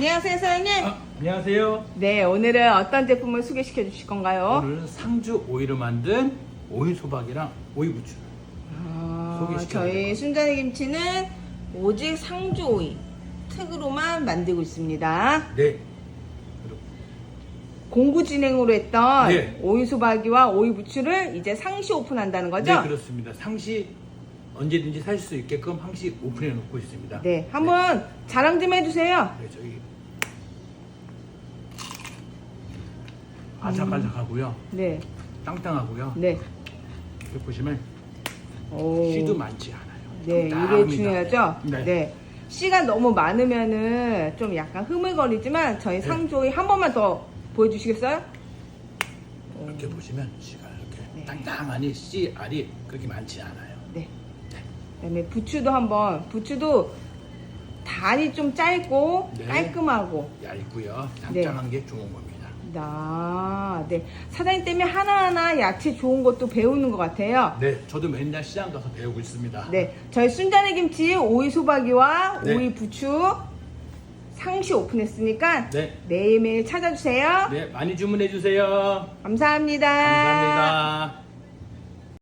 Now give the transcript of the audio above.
안녕하세요, 사장님. 아, 안녕하세요. 네, 오늘은 어떤 제품을 소개시켜 주실 건가요? 오늘은 상주 오이로 만든 오이 소박이랑 오이 부추. 아, 소개시켜 저희. 순자의 김치는 오직 상주 오이 특으로만 만들고 있습니다. 네. 그리고 공구 진행으로 했던 네. 오이 소박이와 오이 부추를 이제 상시 오픈한다는 거죠? 네 그렇습니다. 상시 언제든지 살수 있게끔 항시 오픈해 놓고 있습니다. 네, 한번 자랑 좀 해주세요. 네, 저기 아삭아삭하고요, 네, 땅땅하고요. 네. 이렇게 보시면 오. 씨도 많지 않아요. 네. 이게 중요하죠? 네. 씨가 너무 많으면은 좀 약간 흐물거리지만 저희 네. 상조이 한 번만 더 보여주시겠어요? 이렇게 보시면 씨가 이렇게 네. 땅땅하니 씨 알이 그렇게 많지 않아요. 네. 그다음에 부추도 한번 부추도 단이 좀 짧고 네. 깔끔하고 얇고요, 네. 짱짱한 게 좋은 겁니다. 나, 네. 사장님 때문에 하나하나 야채 좋은 것도 배우는 것 같아요. 네, 저도 맨날 시장 가서 배우고 있습니다. 네, 저희 순자네 김치 오이 소박이와 네. 오이 부추 상시 오픈했으니까 네. 매일매일 찾아주세요. 네, 많이 주문해 주세요. 감사합니다. 감사합니다.